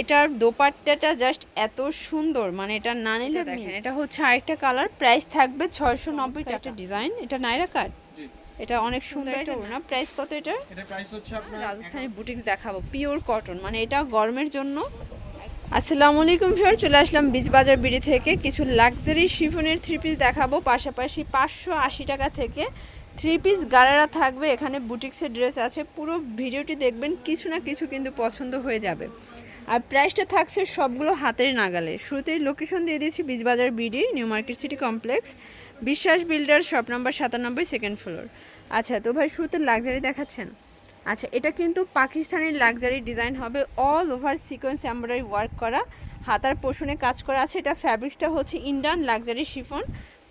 এটার দোপাট্টাটা জাস্ট এত সুন্দর মানে এটা না নিলে দেখেন এটা হচ্ছে আরেকটা কালার প্রাইস থাকবে ছয়শো নব্বই টাকা। ডিজাইন এটা নাইরা কাট এটা অনেক সুন্দর একটা ওড়না। প্রাইস কত এটার এটা প্রাইস হচ্ছে আপনার রাজস্থানি বুটিক্স দেখাবো পিওর কটন মানে এটা গরমের জন্য। আসসালামু আলাইকুম ফিওর চলে আসলাম বীজ বাজার বিড়ি থেকে। কিছু লাক্সারি শিফনের থ্রি পিস দেখাবো পাশাপাশি পাঁচশো আশি টাকা থেকে। থ্রি পিস গাড়ারা থাকবে, এখানে বুটিক্সের ড্রেস আছে, পুরো ভিডিওটি দেখবেন, কিছু না কিছু কিন্তু পছন্দ হয়ে যাবে। আর প্রাইসটা থাকছে সবগুলো হাতের নাগালে। শুরুতেই লোকেশন দিয়ে দিয়েছি Beejbazar BD new market city complex Biswas builder shop number সাতানব্বই সেকেন্ড ফ্লোর আচ্ছা তো ভাই, শুরুতে লাক্সারি দেখাচ্ছেন। আচ্ছা এটা কিন্তু পাকিস্তানের লাক্সারি ডিজাইন হবে all over sequence embroidery work করা, হাতার পোষণে কাজ করা আছে, এটা ফ্যাব্রিক্সটা হচ্ছে ইন্ডিয়ান লাক্সারি শিফন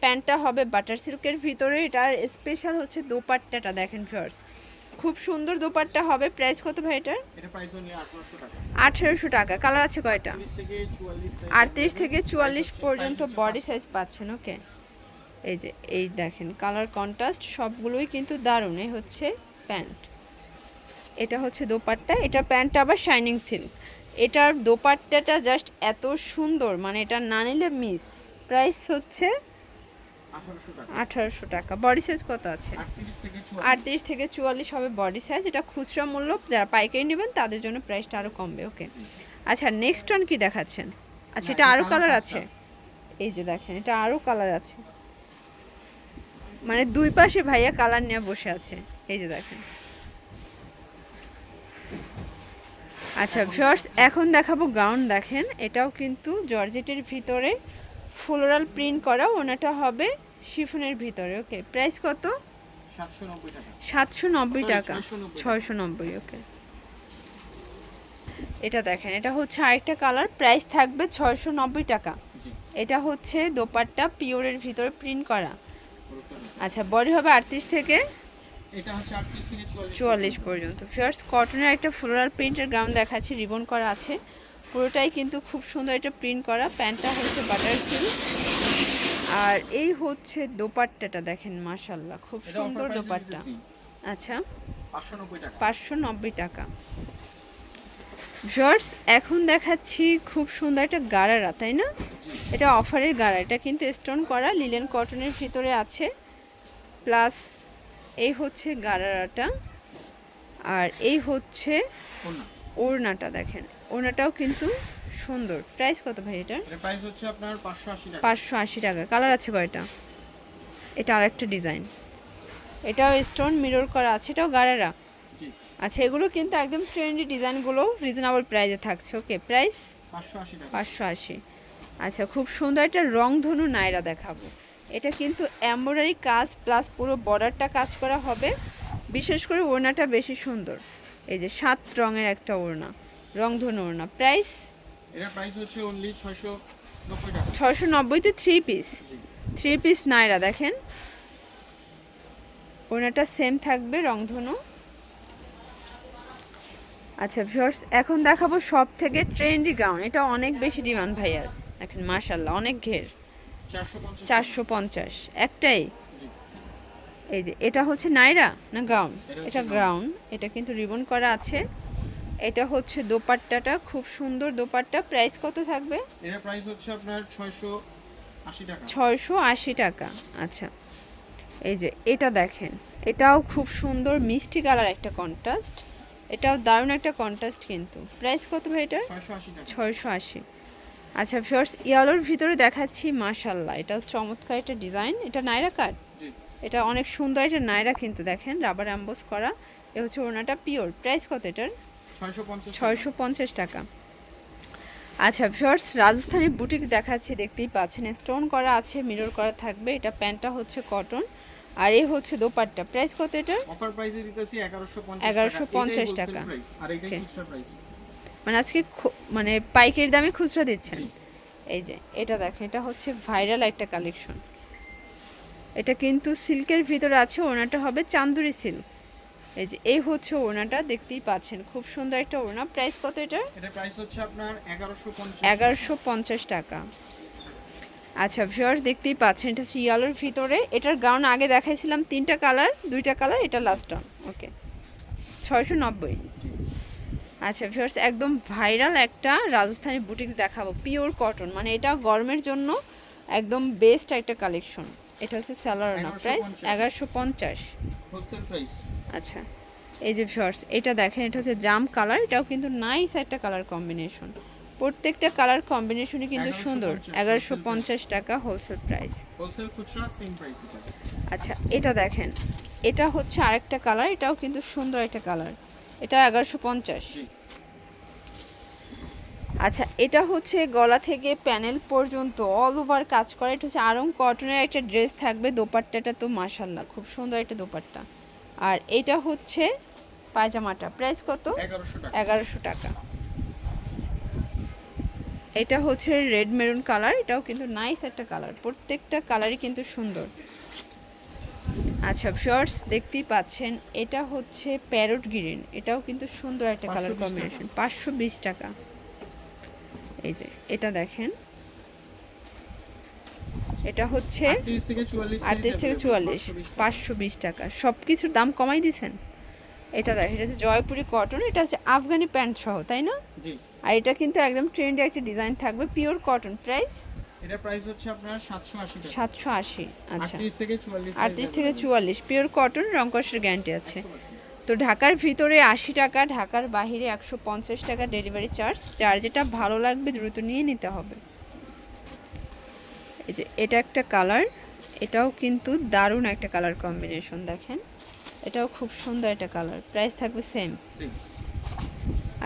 প্যান্টটা হবে বাটার সিল্কের ভিতরে। এটার স্পেশাল হচ্ছে দোপাট্টাটা দেখেন ফার্স খুব সুন্দর দোপাট্টা হবে। প্রাইস কত ভাই এটার? এটা প্রাইস অনলি 1800 টাকা। আঠেরোশো টাকা। কালার আছে কয়টা? 30 থেকে 44 সাইজ আটত্রিশ থেকে চুয়াল্লিশ পর্যন্ত বডি সাইজ পাচ্ছেন ওকে এই যে এই দেখেন কালার কন্ট্রাস্ট সবগুলোই কিন্তু দারুণ। এই হচ্ছে প্যান্ট। এটা হচ্ছে দোপাট্টা। এটা প্যান্টটা আবার শাইনিং সিল্ক এটার দোপাট্টাটা জাস্ট এত সুন্দর মানে এটা না নিলে মিস প্রাইস হচ্ছে 1800 টাকা আঠারোশো টাকা। বডি সাইজ কত আছে? 38 থেকে 44 আটত্রিশ থেকে চুয়াল্লিশ হবে বডি সাইজ এটা খুচরা মূল্য। যারা পাইকারি নেবেন, তাদের জন্য প্রাইসটা আরও কমবে ওকে আচ্ছা নেক্সট ওয়ান কি দেখাচ্ছেন? আচ্ছা এটা আরও কালার আছে। এই যে দেখেন, এটা আরও কালার আছে। মানে দুই পাশে ভাইয়া কালার নিয়ে বসে আছে। এই যে দেখেন। আচ্ছা ভিউয়ার্স এখন দেখাবো গাউন দেখেন। এটাও কিন্তু জর্জেটের ভিতরে ফ্লোরাল প্রিন্ট করা। ওনাটা হবে শিফনের ভিতরে ওকে প্রাইস কত? 790 টাকা। সাতশো নব্বই টাকা। 690 ছয়শো নব্বই ওকে এটা দেখেন এটা হচ্ছে আরেকটা কালার প্রাইস থাকবে ছয়শো নব্বই টাকা। এটা হচ্ছে দোপাট্টা পিওরের ভিতরে প্রিন্ট করা। আচ্ছা বডি হবে আটত্রিশ থেকে এটা হচ্ছে 38 থেকে 44 চুয়াল্লিশ পর্যন্ত। ফিয়ার্স কটনের একটা ফ্লোরাল প্রিন্টের গ্রাউন্ড দেখাচ্ছি রিবন করা আছে। পুরোটাই কিন্তু খুব সুন্দর একটা প্রিন্ট করা। প্যান্টটা হচ্ছে বাটার সিল্ক আর এই হচ্ছে দোপাট্টাটা দেখেন মাশাল্লাহ খুব সুন্দর দোপাট্টা। আচ্ছা। পাঁচশো নব্বই টাকা। জর্জ এখন দেখাচ্ছি খুব সুন্দর একটা গাড়ারা তাই না? এটা অফারের গাড়া এটা কিন্তু স্টোন করা লিলেন কটনের ভিতরে আছে। প্লাস এই হচ্ছে গাড়ারাটা আর এই হচ্ছে ওড়নাটা দেখেন। ওড়নাটাও কিন্তু সুন্দর। প্রাইস কত ভাই এটা প্রাইস হচ্ছে আপনার 580 টাকা। পাঁচশো আশি টাকা। কালার আছে কয়টা? এটা আরেকটা ডিজাইন এটাও স্টোন মিরর করা আছে। এটাও গাড়ারা জি। আচ্ছা এগুলো কিন্তু একদম ট্রেন্ডি ডিজাইনগুলো রিজনেবল প্রাইসে থাকছে। ওকে প্রাইস 580 টাকা। পাঁচশো আশি। আচ্ছা খুব সুন্দর একটা রংধনু নায়রা দেখাবো। এটা কিন্তু এমব্রয়ডারি কাজ প্লাস পুরো বর্ডারটা কাজ করা হবে। বিশেষ করে ওড়নাটা বেশি সুন্দর। এই যে সাত রঙের একটা ওড়না রংধনু ওড়না। প্রাইস এটা প্রাইস হচ্ছে অনলি 690 টাকা। ছশো নব্বইতে থ্রি পিস জি। থ্রি পিস নায়রা দেখেন। ওড়নাটা সেম থাকবে রংধনু। আচ্ছা ভিউয়ার্স এখন দেখাবো সব থেকে ট্রেন্ডি গাউন এটা অনেক বেশি ডিমান্ড ভাইয়ার দেখেন মার্শাল্লাহ অনেক ঘের। চারশো পঞ্চাশ। একটাই। এই যে এটা হচ্ছে নাইরা না গাউন এটা গাউন এটা কিন্তু রিবন করা আছে। এটা হচ্ছে দোপাট্টাটা খুব সুন্দর দোপাট্টা। প্রাইস কত থাকবে? এটা প্রাইস হচ্ছে আপনার 680 টাকা। ছয়শো আশি টাকা। আচ্ছা এই যে এটা দেখেন এটাও খুব সুন্দর মিষ্টি কালার একটা কন্ট্রাস্ট এটাও দারুণ একটা কন্ট্রাস্ট কিন্তু। প্রাইস কত ভাই এটার? 680 টাকা। ছয়শো আশি। আচ্ছা ফিওর্স ইয়ালোর ভিতরে দেখাচ্ছি মাশাল্লাহ এটাও চমৎকার একটা ডিজাইন এটা নাইরা কাট জি। এটা অনেক সুন্দর একটা নাইরা কিন্তু দেখেন রাবার অ্যাম্বোস করা। এ হচ্ছে ওনাটা পিওর প্রাইস কত এটার? 650 ছয়শো পঞ্চাশ টাকা। আচ্ছা ভিউয়ার্স রাজস্থানি বুটিক দেখাচ্ছি দেখতেই পাচ্ছেন। স্টোন করা আছে মিরর করা থাকবে। এটা প্যান্টটা হচ্ছে কটন আর এই হচ্ছে দোপাট্টা। প্রাইস কত এটা? অফার প্রাইসে দিতেছি 1150 1150 টাকা। আর Okay. খুচরা প্রাইস মানে আজকে মানে পাইকারি দামে খুচরা দিচ্ছেন? এই যে এটা দেখেন এটা হচ্ছে ভাইরাল একটা কালেকশন এটা কিন্তু সিল্কের ভিতরে আছে ওনাটা হবে চান্দুরি সিল্ক এই যে এই হচ্ছে ওড়নাটা দেখতেই পাচ্ছেন খুব সুন্দর একটা ওড়না। প্রাইস কত এটার? এটা প্রাইস হচ্ছে আপনার 1150 এগারোশো পঞ্চাশ টাকা। আচ্ছা ভিউয়ার্স দেখতেই পাচ্ছেন এটা হচ্ছে ইয়ালোর ভিতরে। এটার গাউন আগে দেখাইছিলাম তিনটা কালার দুইটা কালার এটা লাস্ট অন ওকে ছয়শো নব্বই। আচ্ছা ভিউয়ার্স একদম ভাইরাল একটা রাজস্থানি বুটিক্স দেখাবো পিওর কটন মানে এটা গরমের জন্য একদম বেস্ট একটা কালেকশন এটা হচ্ছে স্যালারনা প্রাইস 1150 এগারোশো পঞ্চাশ। প্রাইস আচ্ছা এই যে ভিউয়ার্স এটা দেখেন এটা হচ্ছে জাম কালার এটাও কিন্তু নাইস একটা কালার কম্বিনেশন প্রত্যেকটা কালার কম্বিনেশনই কিন্তু সুন্দর। এগারোশো পঞ্চাশ টাকা হোলসেল প্রাইস আচ্ছা এটা দেখেন এটা হচ্ছে আরেকটা কালার এটাও কিন্তু সুন্দর একটা কালার এটা এগারোশো পঞ্চাশ। আচ্ছা এটা হচ্ছে গলা থেকে প্যানেল পর্যন্ত অল ওভার কাজ করা। এটা হচ্ছে আরং কটনের একটা ড্রেস থাকবে দোপাট্টাটা তো মাশাল্লাহ খুব সুন্দর একটা দোপাট্টা। আর এটা হচ্ছে পায়জামাটা। প্রাইস কত? এগারোশো টাকা। এটা হচ্ছে রেড মেরুন কালার এটাও কিন্তু নাইস একটা কালার প্রত্যেকটা কালারই কিন্তু সুন্দর। আচ্ছা শর্টস দেখতেই পাচ্ছেন এটা হচ্ছে প্যারট গ্রিন এটাও কিন্তু সুন্দর একটা কালার কম্বিনেশন পাঁচশো বিশ টাকা। এই যে এটা দেখেন। এটা হচ্ছে আটত্রিশ থেকে চুয়াল্লিশ পাঁচশো বিশ টাকা। সব কিছুর দাম কমাই দিছেন? এটা দেখেন এটা হচ্ছে জয়পুরি কটন এটা হচ্ছে আফগানি প্যান্ট সহ তাই না? আর এটা কিন্তু একদম ট্রেন্ডে একটা ডিজাইন থাকবে পিওর কটন প্রাইস এটা প্রাইস হচ্ছে আপনার টাকা। আচ্ছা। আটত্রিশ থেকে চুয়াল্লিশ থেকে পিওর কটন রংকসের গ্যারান্টি আছে। তো ঢাকার ভিতরে আশি টাকা ঢাকার বাইরে একশো পঞ্চাশ টাকা ডেলিভারি চার্জ যার যেটা ভালো লাগবে দ্রুত নিয়ে নিতে হবে। এই যে এটা একটা কালার এটাও কিন্তু দারুণ একটা কালার কম্বিনেশন দেখেন। এটাও খুব সুন্দর একটা কালার প্রাইস থাকবে সেম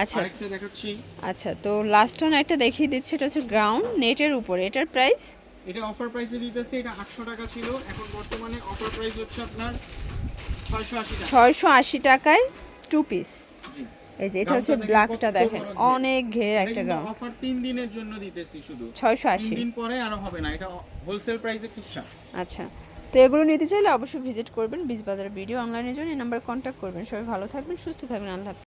আচ্ছা। দেখাচ্ছি। আচ্ছা তো লাস্ট ওয়ান একটা দেখিয়ে দিচ্ছি এটা হচ্ছে গ্রাউন্ড নেটের উপরে এটার প্রাইস এটা অফার প্রাইসে দিতেছে এটা আটশো টাকা ছিল এখন বর্তমানে অফার প্রাইস হচ্ছে আপনার ছয়শো আশি টাকা। ছয়শো আশি টাকায় টু পিস এই যে এটা হচ্ছে ব্ল্যাকটা দেখেন। অনেক ঘের একটা গাউন অফার তিন দিনের জন্য দিতেছি শুধু। ছয়শো তিন আশি দিন পরে আর হবে না এটা হোলসেল প্রাইসে খুচরা। আচ্ছা। তো এগুলো নিতে চাইলে অবশ্যই ভিজিট করবেন বিজ বাজারের ভিডিও অনলাইনের জন্য এই নাম্বার কন্ট্যাক্ট করবেন। সবাই ভালো থাকবেন সুস্থ থাকবেন আল্লাহ।